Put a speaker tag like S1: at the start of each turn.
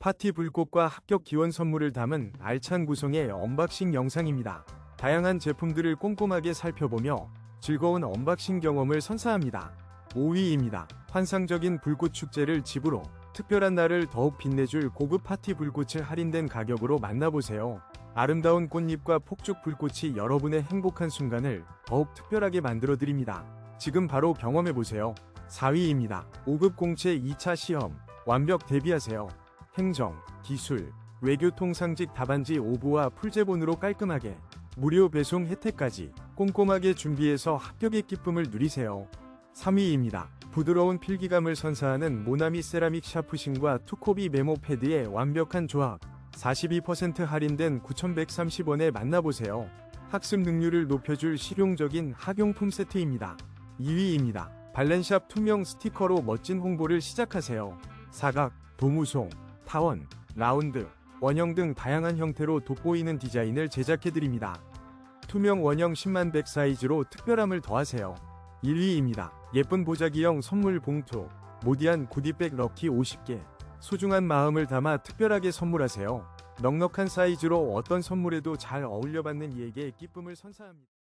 S1: 파티 불꽃과 합격 기원 선물을 담은 알찬 구성의 언박싱 영상입니다. 다양한 제품들을 꼼꼼하게 살펴보며 즐거운 언박싱 경험을 선사합니다. 5위입니다. 환상적인 불꽃 축제를 집으로 특별한 날을 더욱 빛내줄 고급 파티 불꽃을 할인된 가격으로 만나보세요. 아름다운 꽃잎과 폭죽 불꽃이 여러분의 행복한 순간을 더욱 특별하게 만들어드립니다. 지금 바로 경험해보세요. 4위입니다. 5급 공채 2차 시험. 완벽 대비하세요. 행정, 기술, 외교 통 상직 답안지 오부와 풀제본으로 깔끔하게 무료 배송 혜택까지 꼼꼼하게 준비해서 합격의 기쁨을 누리세요. 3위입니다. 부드러운 필기감을 선사하는 모나미 세라믹 샤프심과 투코비 메모 패드의 완벽한 조합. 42% 할인된 9,130원에 만나보세요. 학습 능률을 높여줄 실용적인 학용품 세트입니다. 2위입니다. 발렌샵 투명 스티커로 멋진 홍보를 시작하세요. 사각, 도무송, 타원, 라운드, 원형 등 다양한 형태로 돋보이는 디자인을 제작해드립니다. 투명 원형 10만 100 사이즈로 특별함을 더하세요. 1위입니다. 예쁜 보자기형 선물 봉투, 모디안 구디백 럭키 50개. 소중한 마음을 담아 특별하게 선물하세요. 넉넉한 사이즈로 어떤 선물에도 잘 어울려 받는 이에게 기쁨을 선사합니다.